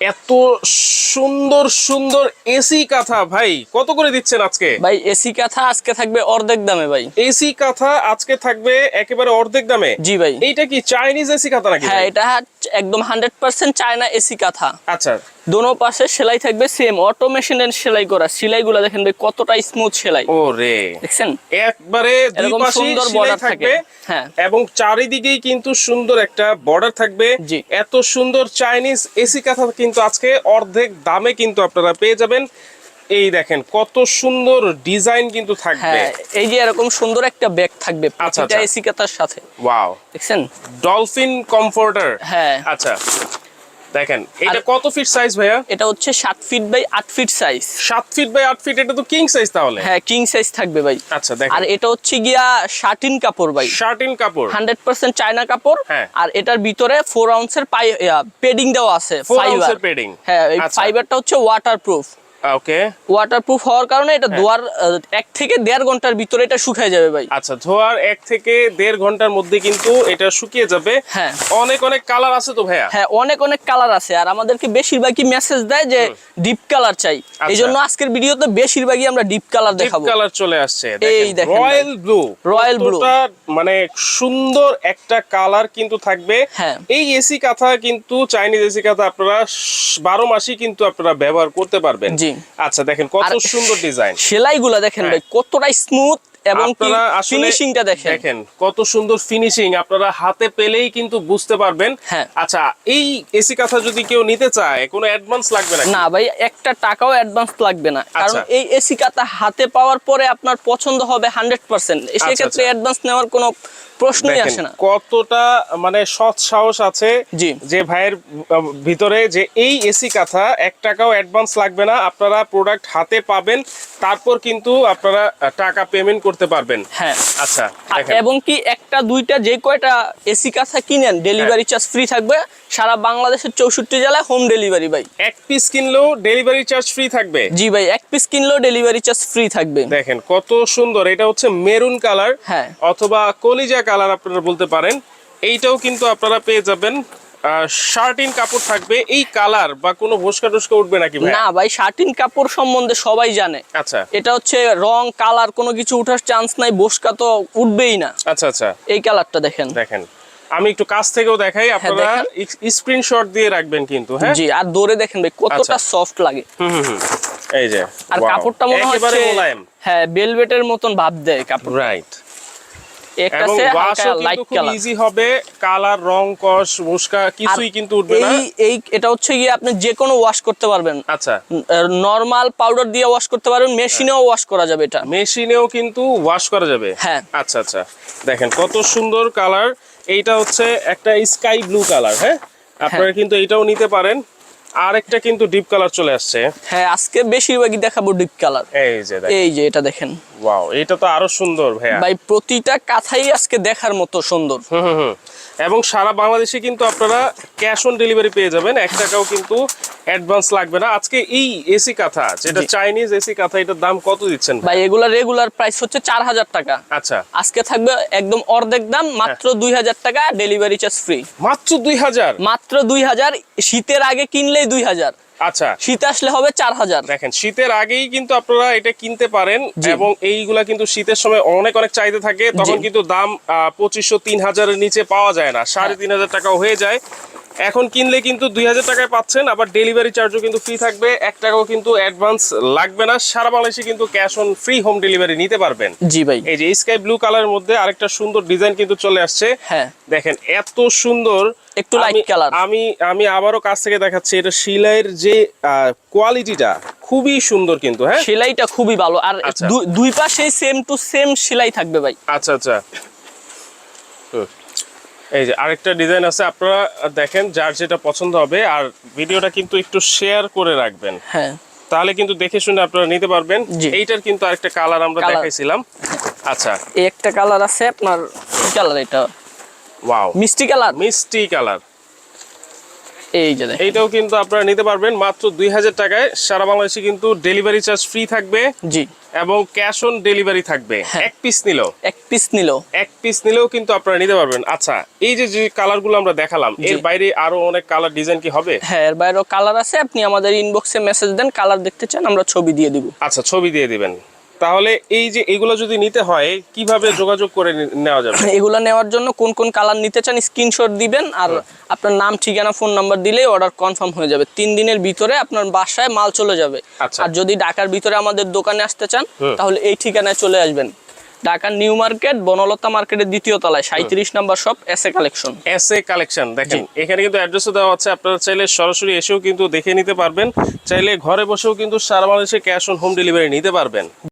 এত সুন্দর সুন্দর এসি কাঁথা ভাই। কত করে দিচ্ছেন আজকে? ভাই এসি কাঁথা আজকে থাকবে অর্ধেক দামে ভাই। এসি কাঁথা আজকে থাকবে একেবারে অর্ধেক দামে? জি ভাই। এটা কি চাইনিজ এসি কাঁথা নাকি হ্যাঁ এটা একদম হান্ড্রেড পার্সেন্ট চায়না এসি কাঁথা। আচ্ছা। দোনো পাশে সেলাই থাকবে সেম অটোমেশনের সেলাই করা। সেলাইগুলো দেখেন ভাই কতটা স্মুথ সেলাই। ও রে দেখছেন? একবারে দুই পাশে সুন্দর বর্ডার থাকবে থাকে। হ্যাঁ। এবং চারিদিকেই কিন্তু সুন্দর একটা বর্ডার থাকবে। জি। এত সুন্দর চাইনিজ এসি কাঁথা কিন্তু আজকে অর্ধেক দামে কিন্তু আপনারা পেয়ে যাবেন। এই দেখেন কত সুন্দর ডিজাইন কিন্তু থাকবে। হ্যাঁ এই যে এরকম সুন্দর একটা ব্যাগ থাকবে আচ্ছা, আচ্ছা। এসি কাঁথার সাথে। ওয়াও দেখছেন? ডলফিন কমফোর্টার হ্যাঁ। আচ্ছা দেখেন এটা কত ফিট সাইজ ভাইয়া? এটা হচ্ছে সাত ফিট বাই আট ফিট সাইজ সাত ফিট বাই আট ফিট এটা তো কিং সাইজ তাহলে? হ্যাঁ কিং সাইজ থাকবে ভাই। আচ্ছা দেখেন। আর এটা হচ্ছে গিয়া শার্টিন কাপড় ভাই। শার্টিন কাপড়। হান্ড্রেড পার্সেন্ট চায়না কাপড়। হ্যাঁ। আর এটার ভিতরে ফোর আউন্সের পাই পেডিং দেওয়া আছে Four ফাইবার ounce এর padding। হ্যাঁ এই আচ্ছা। ফাইবারটা হচ্ছে waterproof okay waterproof হওয়ার কারণে এটা হ্যাঁ। ধোয়ার এক থেকে দেড় ঘণ্টার ভিতরে এটা শুকায় যাবে ভাই আচ্ছা ধোয়ার এক থেকে দেড় ঘণ্টার মধ্যে কিন্তু এটা শুকিয়ে যাবে হ্যাঁ। অনেক অনেক কালার আছে তো ভাইয়া হ্যাঁ অনেক অনেক কালার আছে আর আমাদেরকে বেশিরভাগই মেসেজ দেয় যে ডিপ কালার চাই আচ্ছা। এই জন্য আজকের ভিডিওতে বেশিরভাগই আমরা ডিপ কালার ডিপ কালার চলে আসছে এই দেখেন রয়্যাল ব্লু Royal blue। মানে সুন্দর একটা কালার কিন্তু থাকবে হ্যাঁ। এই এসি কাঁথা কিন্তু চাইনিজ এসি কাঁথা আপনারা বারো মাসই কিন্তু আপনারা ব্যবহার করতে পারবেন জি। আচ্ছা দেখেন কত সুন্দর ডিজাইন সেলাইগুলো দেখেন হ্যাঁ। ভাই কতটা স্মুথ এবং ফিনিশিংটা দেখেন দেখেন কত সুন্দর ফিনিশিং আপনারা হাতে পেলেই কিন্তু বুঝতে পারবেন হ্যাঁ। আচ্ছা এই এসি কাঁথা যদি কেউ নিতে চায় কোনো অ্যাডভান্স লাগবে না না ভাই একটা টাকাও অ্যাডভান্স লাগবে না কারণ আচ্ছা। এই এসি কাতা হাতে পাওয়ার পরে আপনার পছন্দ হবে হান্ড্রেড পার্সেন্ট সেক্ষেত্রে আচ্ছা। অ্যাডভান্স নেওয়ার কোনো প্রশ্নই আসে না। কতটা মানে সৎ সাহস আছে জি। যে ভাইয়ের ভিতরে যে এই এসি কাঁথা এক টাকাও অ্যাডভান্স লাগবে না আপনারা প্রোডাক্ট হাতে পাবেন তারপর কিন্তু আপনারা টাকা পেমেন্ট করতে পারবেন। হ্যাঁ। আচ্ছা এবং কি একটা দুইটা যে কয়টা এসি কাঁথা কিনেন ডেলিভারি। চার্জ ফ্রি থাকবে সারা বাংলাদেশের চৌষট্টি জেলায় হোম ডেলিভারি ভাই। এক পিস কিনলেও ডেলিভারি চার্জ ফ্রি থাকবে? জি ভাই এক পিস কিনলেও ডেলিভারি চার্জ ফ্রি থাকবে। দেখেন কত সুন্দর এটা হচ্ছে মেরুন কালার হ্যাঁ। অথবা কলিজা কালার আপনারা বলতে পারেন। এইটাও কিন্তু আপনারা পেয়ে যাবেন। শার্টিন কাপড় থাকবে। এই কালার বা কোনো ভোসকা টোসকা উঠবে নাকি না ভাই শার্টিন কাপড় সম্বন্ধে সবাই জানে। আচ্ছা। এটা হচ্ছে রং কালার কোনো কিছু উঠার চান্স নাই তো উঠবেই না। আচ্ছা আচ্ছা। এই কালারটা দেখেন। দেখেন। আমি একটু কাছ থেকেও দেখাই আপনারা স্ক্রিনশট দিয়ে রাখবেন কিন্তু হ্যাঁ? জি আর দৌড়ে দেখেন ভাই কতটা আচ্ছা। সফট লাগে। হুম হুম। এই যে আর কাপড়টা মনে মোলায়েম। হ্যাঁ বেলভেটের মতন ভাব দেয় কাপড় রাইট এবং ওয়াশও কিন্তু খুব ইজি হবে কালার রং কস মুস্কা কিছুই কিন্তু উঠবে না। এই এই এটা হচ্ছে গিয়ে আপনি যে কোনো ওয়াশ করতে পারবেন। আচ্ছা। নরমাল পাউডার দিয়ে ওয়াশ করতে পারবেন মেশিনেও ওয়াশ করা যাবে এটা। মেশিনেও কিন্তু ওয়াশ করা যাবে। হ্যাঁ। আচ্ছা আচ্ছা। দেখেন কত সুন্দর কালার এইটা হচ্ছে একটা স্কাই ব্লু কালার হ্যাঁ? আপনারা কিন্তু এইটাও নিতে পারেন। আর একটা কিন্তু ডিপ কালার চলে আসছে। হ্যাঁ আজকে বেশিরভাগই দেখাবো ডিপ কালার এই যে এই যে এটা দেখেন। ওয়াও এটা তো আরও সুন্দর ভাইয়া। ভাই প্রতিটা কাথাই আজকে দেখার মতো সুন্দর। হুম হুম। এবং সারা বাংলাদেশে কিন্তু আপনারা ক্যাশ অন ডেলিভারি পেয়ে যাবেন। এক টাকাও কিন্তু অ্যাডভান্স লাগবে না। আজকে এই এসি কাঁথা যেটা চাইনিজ এসি কাঁথা এটার দাম কত দিচ্ছেন ভাই? এগুলা রেগুলার প্রাইস হচ্ছে চার হাজার টাকা। আচ্ছা। আজকে থাকবে একদম অর্ধেক দাম মাত্র হ্যাঁ। দুই হাজার টাকা ডেলিভারি চার্জ ফ্রি মাত্র দুই হাজার? মাত্র দুই হাজার শীতের আগে কিনলেই দুই হাজার। আচ্ছা। শীত আসলে হবে চার হাজার। দেখেন শীতের আগেই কিন্তু আপনারা এটা কিনতে পারেন এবং এইগুলা কিন্তু শীতের সময় অনেক অনেক চাহিদা থাকে তখন কিন্তু দাম পঁচিশশো তিন হাজারের নিচে পাওয়া যায় না। সাড়ে হ্যাঁ। তিন হাজার টাকাও হয়ে যায়। এখন কিনলে কিন্তু দুই হাজার টাকায় পাচ্ছেন আবার ডেলিভারি চার্জও কিন্তু ফ্রি থাকবে। এক টাকাও কিন্তু অ্যাডভান্স লাগবে না সারা বাংলাদেশে কিন্তু cash on free home delivery নিতে পারবেন। জি ভাই। এই যে স্কাই ব্লু কালারের মধ্যে আরেকটা সুন্দর ডিজাইন কিন্তু চলে আসছে। হ্যাঁ। দেখেন এত সুন্দর। একটু আমি- color। আমি আমি আবারও কাছ থেকে দেখাচ্ছি এটা শিলাইয়ের যে কোয়ালিটিটা খুবই সুন্দর কিন্তু হ্যাঁ? সেলাইটা খুবই ভালো। আর আচ্ছা। দুই পাশে সেম টু সেম সেলাই থাকবে ভাই। আচ্ছা আচ্ছা। এই যে আরেকটা ডিজাইন আছে আপনারা দেখেন যার যেটা পছন্দ হবে আর ভিডিওটা কিন্তু একটু শেয়ার করে রাখবেন। হ্যাঁ। তাহলে কিন্তু দেখে শুনে আপনারা নিতে পারবেন। এইটার কিন্তু আরেকটা কালার আমরা। দেখাইছিলাম। আচ্ছা। এই একটা কালার আছে আপনার কালার এটা? ওয়াও মিষ্টি কালার মিষ্টি কালার এই যে এইটাও কিন্তু আপনারা নিতে পারবেন। মাত্র দুই হাজার টাকায় সারা বাংলাদেশে কিন্তু ডেলিভারি চার্জ ফ্রি থাকবে জি। এবং ক্যাশ অন ডেলিভারি থাকবে। হ্যাঁ। এক পিস নিলেও। এক পিস নিল এক পিস নিলেও কিন্তু আপনারা নিতে পারবেন। আচ্ছা এই যে যে কালারগুলো আমরা দেখালাম এর বাইরে আরও অনেক কালার ডিজাইন কি হবে? হ্যাঁ এর বাইরেও কালার আছে। আপনি আমাদের ইনবক্সে মেসেজ দেন কালার দেখতে চান আমরা ছবি দিয়ে দিব। আচ্ছা ছবি দিয়ে দিবেন। তাহলে এই যে এগুলো যদি নিতে হয় কীভাবে যোগাযোগ করে নেওয়া যাবে? এগুলো নেওয়ার জন্য কোন কোন কালার নিতে চান স্ক্রিনশট দিবেন আর আপনার নাম ঠিকানা ফোন নাম্বার দিলেই অর্ডার কনফার্ম হয়ে যাবে। তিন দিনের ভিতরে আপনার বাসায় মাল চলে যাবে। আচ্ছা। আর যদি ঢাকার ভিতরে আমাদের দোকানে আসতে চান তাহলে এই ঠিকানায় চলে আসবেন। ঢাকার নিউ মার্কেট বনলতা মার্কেটের দ্বিতীয় তলায় সাঁত্রিশ number shop S A collection S A collection দেখেন এখানে কিন্তু অ্যাড্রেসও দেওয়া আছে আপনারা চাইলে সরাসরি এসেও কিন্তু দেখে নিতে পারবেন। চাইলে ঘরে বসেও কিন্তু সারা বাংলাদেশে ক্যাশ অন হোম ডেলিভারি নিতে পারবেন।